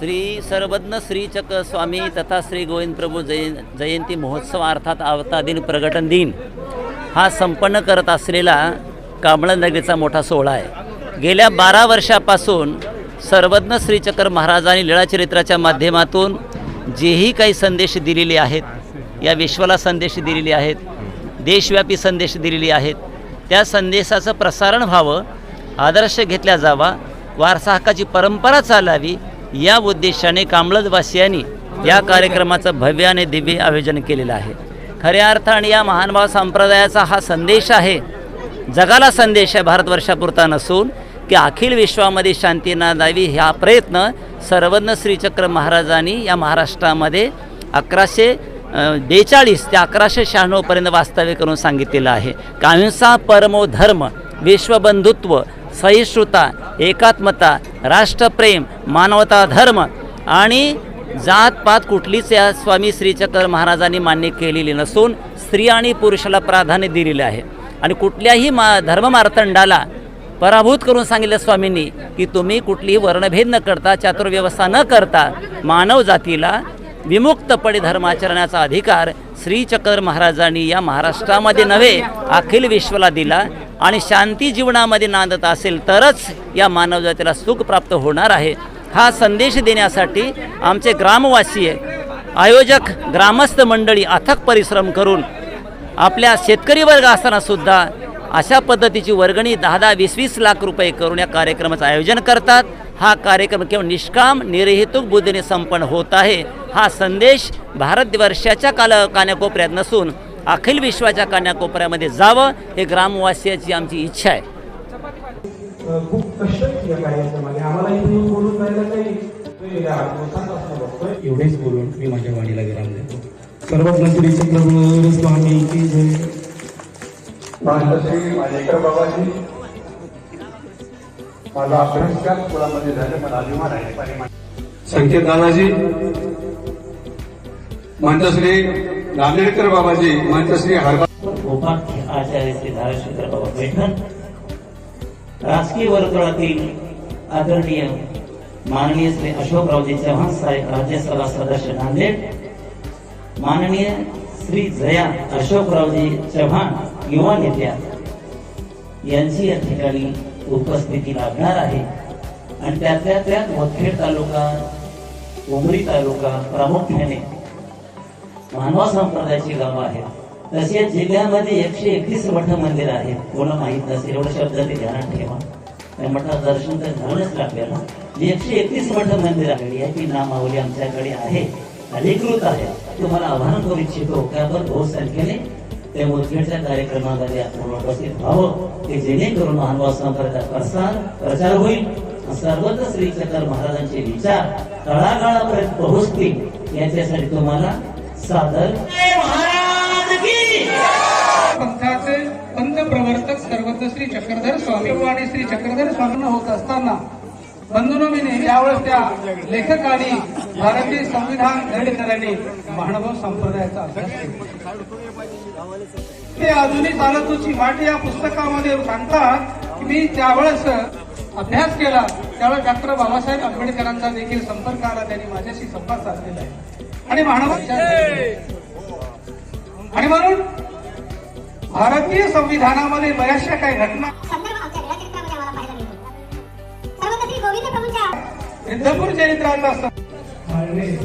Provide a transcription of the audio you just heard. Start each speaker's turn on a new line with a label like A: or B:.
A: श्री सर्वज्ञ श्री चक स्वामी तथा श्री गोविंद प्रभू जय जयंती महोत्सव अर्थात आवता दिन प्रगटन दिन हा संपन्न करत असलेला कांबळनगरीचा मोठा सोहळा आहे. गेल्या बारा वर्षापासून सर्वज्ञ श्रीचक्र महाराजांनी लीळाचरित्राच्या माध्यमातून जेही काही संदेश दिलेले आहेत या विश्वाला संदेश दिलेले आहेत देशव्यापी संदेश दिलेले आहेत त्या संदेशाचं प्रसारण व्हावं आदर्श घेतला जावा वारसाहकाची परंपरा चालावी या उद्देशाने कामळदवासियांनी या कार्यक्रमाचं भव्य आणि दिव्य आयोजन केलेलं आहे. खऱ्या अर्थाने या महानुभाव संप्रदायाचा हा संदेश आहे. जगाला संदेश आहे भारतवर्षापुरता नसून की अखिल विश्वामध्ये शांती नांदावी हा प्रयत्न सर्वज्ञ श्रीचक्र महाराजांनी या महाराष्ट्रामध्ये अकराशे बेचाळीस ते अकराशे शहाण्णवपर्यंत वास्तव्य करून सांगितलेलं आहे. काहिंसा परमो धर्म विश्वबंधुत्व सहिष्णुता एकात्मता राष्ट्रप्रेम मानवता धर्म आणि जातपात कुठलीच या स्वामी श्रीचक्र महाराजांनी मान्य केलेली नसून स्त्री आणि पुरुषाला प्राधान्य दिलेले आहे. आणि कुठल्याही मा धर्ममार्तंडाला पराभूत करून सांगितलं स्वामींनी की तुम्ही कुठलीही वर्णभेद न करता चातुर्व्यवस्था न करता मानव जातीला विमुक्तपणे धर्माचरणाचा अधिकार श्रीचक्र महाराजांनी या महाराष्ट्रामध्ये नव्हे अखिल विश्वाला दिला. आणि शांती जीवनामध्ये नांदत असेल तरच या मानवजातीला सुख प्राप्त होणार आहे. हा संदेश देण्यासाठी आमचे ग्रामवासीय आयोजक ग्रामस्थ मंडळी अथक परिश्रम करून आपल्या शेतकरी वर्ग असतानासुद्धा अशा पद्धतीची वर्गणी दहा दहा वीस वीस लाख रुपये करून या कार्यक्रमाचं आयोजन करतात. हा कार्यक्रम केवळ निष्काम निर्हेतुक बुद्धीने संपन्न होत आहे. हा संदेश भारतवर्षाच्या काल कान्याकोपऱ्यात नसून अखिल विश्वाच्या कान्याकोपऱ्यामध्ये जावं हे ग्रामवासियाची आमची इच्छा आहे.
B: खूप कष्ट या कार्याक्रमाने आम्हाला इथे येऊन बोलून जायला काही वेगळ्या दिवसांपासून बघतोय.
C: एवढेच बोलून मी माझ्या वाणीला विराम देतो. चक्रवर्ती स्वामी की जय
D: बाबाजी माझा झाले मला अभिमान आहे.
E: संकेत नानाजी मंतश्री नांदेडकर बाबाजी मंतश्री हरबा
A: उपाख्य आचार्य श्री धाराशिवकर बाबा पैठण राजकीय वर्तुळातील आदरणीय माननीय श्री अशोकरावजी चव्हाण साहेब राज्यसभा सदस्य नांदेड. माननीय श्री जया अशोकरावजी चव्हाण युवा नेत्या यांची या ठिकाणी उपस्थिती लाभणार आहे. आणि त्यातल्या त्यात मुदखेड तालुका उमरी तालुका प्रामुख्याने मानवा संप्रदायाची गावं आहेत. तसे या जिल्ह्यामध्ये एकशे एकतीस मठ मंदिर आहेत. कोणा माहीत नसेल एवढं शब्द ते ध्यानात ठेवा. त्या मठात दर्शन तर झालंच आपल्याला एकशे एकतीस मठ मंदिर आहे. याची नामावली आमच्याकडे आहे. अधिकृत आहे. तुम्हाला आव्हान करू इच्छितो. त्यावर बहुत संख्येने त्या मुदखेडच्या कार्यक्रमामध्ये आपण उपस्थित व्हावं. की जेणेकरून मानवा संप्रदाय प्रसार प्रचार होईल. सर्वत्र श्री चक्र महाराजांचे विचार तळागाळापर्यंत पोहोचतील. याच्यासाठी तुम्हाला सादर।
B: पंथाचे पंथ प्रवर्तक सर्वत्र श्री चक्रधर स्वामी आणि श्री चक्रधर स्वामी होत असताना बंधूनो मी नेहमी यावेळेस त्या लेखकांनी भारतीय संविधान निर्णयकारांनी महानुभाव संप्रदायाचा अभ्यास केला. ते अजूनही चालतोची वाट या पुस्तकामध्ये सांगतात की मी त्यावेळेस अभ्यास केला. त्यावेळेस डॉक्टर बाबासाहेब आंबेडकरांचा देखील संपर्क आला. त्यांनी माझ्याशी संवाद साधलेला आहे. आणि महानुभाव आणि म्हणून भारतीय संविधानामध्ये बऱ्याचशा काही घटना
F: संदर्भ आमच्या लीळाचरित्रामध्ये आम्हाला पाहायला मिळतो सर्वत्र श्री गोविंद प्रभूंच्या
B: विद्यापूर चरित्राचा असतो आणि